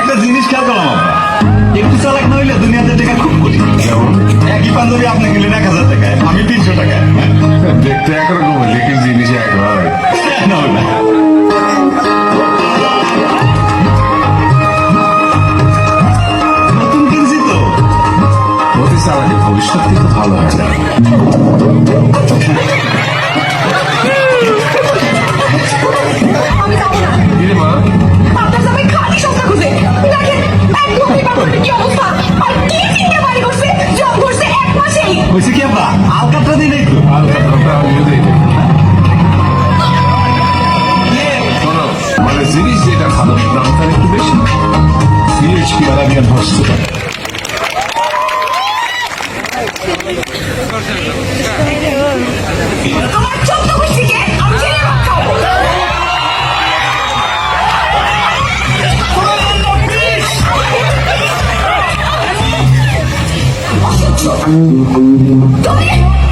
একটা জিনিস খেয়াল করলাম একটু চালাক না হইলে দুনিয়াতে টাকা খুব কঠিন। একই পাঞ্জাবি আপনি কিনলেন এক হাজার টাকায় আমি তিনশো টাকায়। দেখতে একরকম লেকিন জিনিস এক হয় নতুন কিনছি তো। অতি চালাকে ভবিষ্যৎ কিন্তু ভালো হয়। হয়েছে কি আব্বা আলকাতরা দিই নাই তো কথা আমিও দেই নাই। মানে জিনিস যেটা ভালো দাম তার একটু বেশি। সিএইচপি আরাবিয়ান হসপিটাল আমার Trời ơi